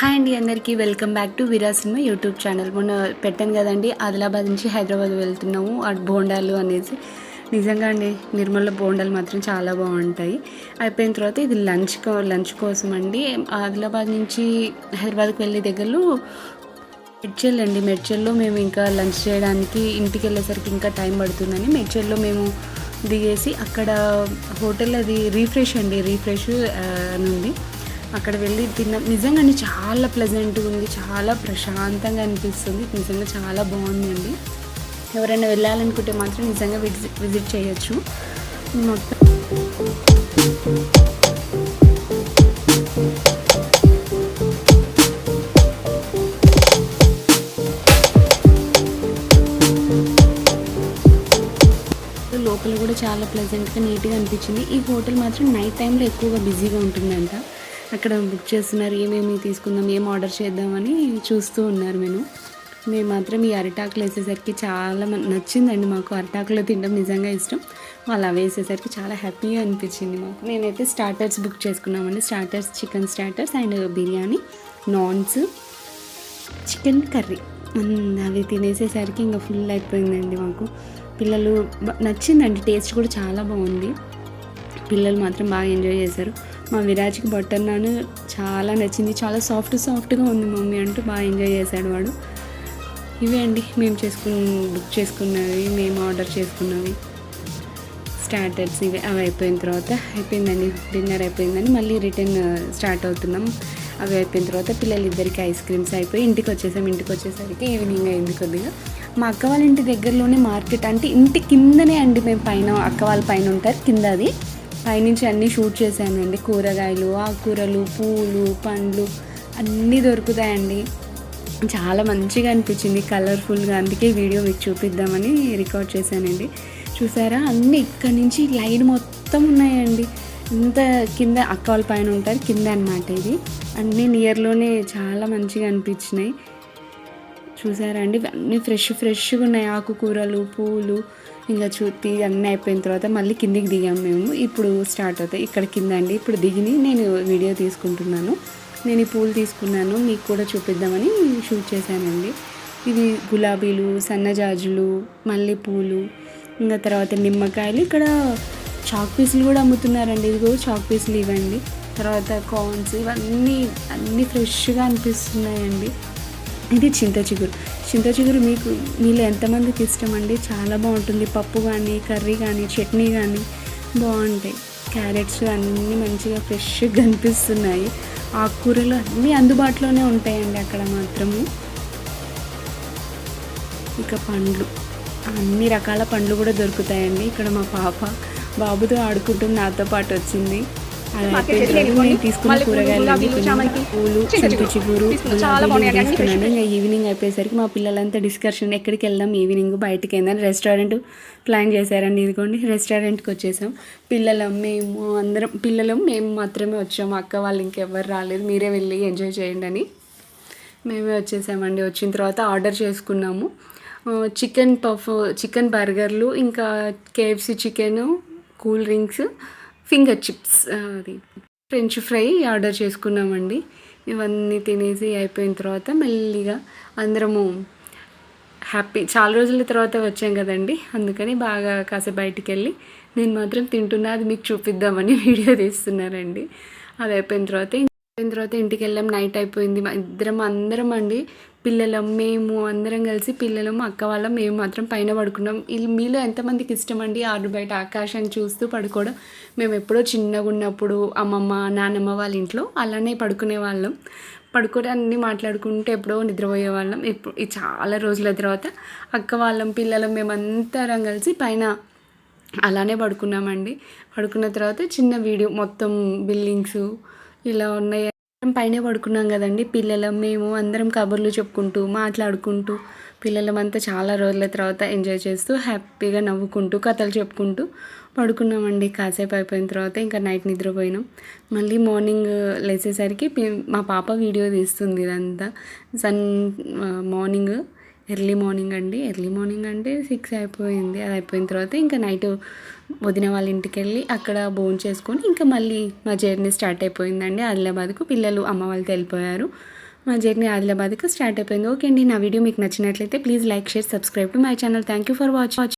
Hi అండి అందరికీ. Welcome back to Vira cinema YouTube channel. మొన్న పెట్టాను కదండి ఆదిలాబాద్ నుంచి హైదరాబాద్ వెళ్తున్నాము. అటు బోండాలు అనేసి. నిజంగా అండి నిర్మల బోండాలు మాత్రం చాలా బాగుంటాయి. అయిపోయిన తర్వాత ఇది లంచ్ లంచ్ కోసం అండి. ఆదిలాబాద్ నుంచి హైదరాబాద్కి వెళ్ళే దగ్గరలో మెడ్చల్ అండి. మెడ్చల్లో మేము ఇంకా లంచ్ చేయడానికి ఇంటికి వెళ్ళేసరికి ఇంకా టైం పడుతుందని మెడ్చల్లో మేము దిగేసి అక్కడ హోటల్ అది రీఫ్రెష్ అండి. రీఫ్రెష్ అని ఉంది. అక్కడ వెళ్ళి తిన్నాం నిజంగా అండి చాలా ప్లెజెంట్గా ఉంది చాలా ప్రశాంతంగా అనిపిస్తుంది. నిజంగా చాలా బాగుందండి. ఎవరైనా వెళ్ళాలనుకుంటే మాత్రం నిజంగా విజిట్ విజిట్ చేయొచ్చు. మొత్తం లోపల కూడా చాలా ప్లెజెంట్గా నీట్గా అనిపించింది. ఈ హోటల్ మాత్రం నైట్ టైంలో ఎక్కువగా బిజీగా ఉంటుందంట. అక్కడ బుక్ చేస్తున్నారు ఏమేమి తీసుకుందాం ఏం ఆర్డర్ చేద్దామని చూస్తూ ఉన్నారు మేము మేము మాత్రం ఈ అరిటాకులు వేసేసరికి చాలా నచ్చిందండి మాకు. అరిటాకులో తినడం నిజంగా ఇష్టం. వాళ్ళు అవి వేసేసరికి చాలా హ్యాపీగా అనిపించింది మాకు. నేనైతే స్టార్టర్స్ బుక్ చేసుకున్నామండి. Starters chicken starters and biryani naans chicken curry అవి తినేసేసరికి ఇంకా ఫుల్ అయిపోయిందండి మాకు. పిల్లలు నచ్చిందండి. టేస్ట్ కూడా చాలా బాగుంది. పిల్లలు మాత్రం బాగా ఎంజాయ్ చేశారు. మా విరాజ్కి బటర్ నాన్ చాలా నచ్చింది. చాలా సాఫ్ట్ సాఫ్ట్గా ఉంది మమ్మీ అంటూ బాగా ఎంజాయ్ చేశాడు వాడు. ఇవే అండి మేము చేసుకున్న బుక్ చేసుకున్నవి మేము ఆర్డర్ చేసుకున్నవి. స్టార్టర్స్ ఇవి. అవి అయిపోయిన తర్వాత అయిపోయిందండి. డిన్నర్ అయిపోయిందని మళ్ళీ రిటర్న్ స్టార్ట్ అవుతున్నాం. అవి అయిపోయిన తర్వాత పిల్లలిద్దరికి ఐస్ క్రీమ్స్ అయిపోయి ఇంటికి వచ్చేసాం ఇంటికి వచ్చేసరికి ఈవినింగ్ అయింది కొద్దిగా. మా అక్క వాళ్ళ ఇంటి దగ్గరలోనే మార్కెట్ అంటే ఇంటి కిందనే అండి మేము పైన అక్క వాళ్ళ పైన ఉంటారు. కింద అది పైనుంచి అన్నీ షూట్ చేశానండి. కూరగాయలు ఆకుకూరలు పూలు పండ్లు అన్నీ దొరుకుతాయండి. చాలా మంచిగా అనిపించింది కలర్ఫుల్గా. అందుకే వీడియో మీకు చూపిద్దామని రికార్డ్ చేశానండి. చూసారా? అన్నీ ఇక్కడ నుంచి లైన్ మొత్తం ఉన్నాయండి. ఇంత కింద అక్క వాళ్ళ పైన ఉంటారు కింద అన్నమాట ఇది. అన్నీ నియర్లోనే చాలా మంచిగా అనిపించినాయి. చూసారా అండి అన్నీ ఫ్రెష్ ఫ్రెష్గా ఉన్నాయి. ఆకుకూరలు పూలు ఇంకా చూతి అన్నీ అయిపోయిన తర్వాత మళ్ళీ కిందికి దిగాం మేము. ఇప్పుడు స్టార్ట్ అవుతాయి. ఇక్కడ కింద అండి. ఇప్పుడు దిగిని నేను వీడియో తీసుకుంటున్నాను. నేను ఈ పూలు తీసుకున్నాను. మీకు కూడా చూపిద్దామని షూట్ చేశానండి. ఇవి గులాబీలు సన్నజాజులు మల్లెపూలు ఇంకా తర్వాత నిమ్మకాయలు. ఇక్కడ చాక్ పీసులు కూడా అమ్ముతున్నారండి. ఇదిగో చాక్ పీసులు ఇవ్వండి. తర్వాత కార్న్స్ ఇవన్నీ అన్నీ ఫ్రెష్గా అనిపిస్తున్నాయండి. ఇది చింత చిగురు. చింత చిగురు మీకు మీలో ఎంతమందికి ఇష్టం అండి చాలా బాగుంటుంది. పప్పు కానీ కర్రీ కానీ చట్నీ కానీ బాగుంటాయి. క్యారెట్స్ అన్నీ మంచిగా ఫ్రెష్గా కనిపిస్తున్నాయి. ఆకుకూరలు అన్నీ అందుబాటులోనే ఉంటాయండి అక్కడ మాత్రము. ఇక పండ్లు. అన్ని రకాల పండ్లు కూడా దొరుకుతాయండి. ఇక్కడ మా పాప బాబుతో ఆడుకుంటూ నాతో పాటు వచ్చింది. తీసుకున్న కూరగాయలు. పూలు చింత చిగురు గులాబీలు తీసుకున్నాను. ఇంకా ఈవినింగ్ అయిపోయేసరికి మా పిల్లలంతా డిస్కషన్ ఎక్కడికి వెళ్దాం ఈవినింగ్ బయటికి ఏందని రెస్టారెంట్ ప్లాన్ చేశారండి. ఇదిగోండి రెస్టారెంట్కి వచ్చేసాం. పిల్లలం మేము అందరం పిల్లలు మేము మాత్రమే వచ్చాము. అక్క వాళ్ళు ఇంకెవ్వరు రాలేదు. మీరే వెళ్ళి ఎంజాయ్ చేయండి అని మేమే వచ్చేసామండి. వచ్చిన తర్వాత ఆర్డర్ చేసుకున్నాము. చికెన్ పఫ్ చికెన్ బర్గర్లు ఇంకా KFC chicken cool drinks finger chips అది ఫ్రెంచ్ ఫ్రై ఆర్డర్ చేసుకున్నామండి. ఇవన్నీ తినేసి అయిపోయిన తర్వాత మెల్లిగా అందరము హ్యాపీ చాలా రోజుల తర్వాత వచ్చాం కదండి. అందుకని బాగా కాసేపు బయటికి వెళ్ళి నేను మాత్రం తింటున్నా అది మీకు చూపిద్దామని వీడియో తీస్తున్నారండి. అది అయిపోయిన తర్వాత అయిపోయిన తర్వాత ఇంటికి వెళ్ళాం నైట్ అయిపోయింది. ఇద్దరం అందరం అండి పిల్లలం మేము అందరం కలిసి పిల్లలం అక్క వాళ్ళం మేము మాత్రం పైన పడుకున్నాం. మీలో ఎంతమందికి ఇష్టం అండి ఆరు బయట ఆకాశాన్ని చూస్తూ పడుకోవడం? మేము ఎప్పుడో చిన్నగా ఉన్నప్పుడు అమ్మమ్మ నానమ్మ వాళ్ళ ఇంట్లో అలానే పడుకునే వాళ్ళం. పడుకొని మాట్లాడుకుంటే ఎప్పుడో నిద్రపోయే వాళ్ళం. ఇప్పుడు చాలా రోజుల తర్వాత అక్క వాళ్ళం పిల్లలం మేమందరం కలిసి పైన అలానే పడుకున్నామండి. పడుకున్న తర్వాత చిన్న వీడియో మొత్తం బిల్డింగ్స్ ఇలా ఉన్నాయి. అందరం పైనే పడుకున్నాం కదండి. పిల్లలం మేము అందరం కబుర్లు చెప్పుకుంటూ మాట్లాడుకుంటూ పిల్లలమంతా చాలా రోజుల తర్వాత ఎంజాయ్ చేస్తూ హ్యాపీగా నవ్వుకుంటూ కథలు చెప్పుకుంటూ పడుకున్నామండి. కాసేపు అయిపోయిన తర్వాత ఇంకా నైట్ నిద్రపోయినాం. మళ్ళీ మార్నింగ్ లేచేసరికి మా పాప వీడియో తీస్తుంది ఇదంతా. సన్ మార్నింగ్ ఎర్లీ మార్నింగ్ అండి. ఎర్లీ మార్నింగ్ అంటే సిక్స్ అయిపోయింది. అది అయిపోయిన తర్వాత ఇంకా నైట్ వదిన వాళ్ళ ఇంటికి వెళ్ళి అక్కడ భోజనం చేసుకొని ఇంకా మళ్ళీ మా జర్నీ స్టార్ట్ అయిపోయిందండి. ఆదిలాబాద్కు పిల్లలు అమ్మ వాళ్ళతో వెళ్ళిపోయారు. మా జర్నీ ఆదిలాబాద్కి స్టార్ట్ అయిపోయింది. ఓకే అండి నా వీడియో మీకు నచ్చినట్లయితే please like share subscribe to my channel. Thank you for watch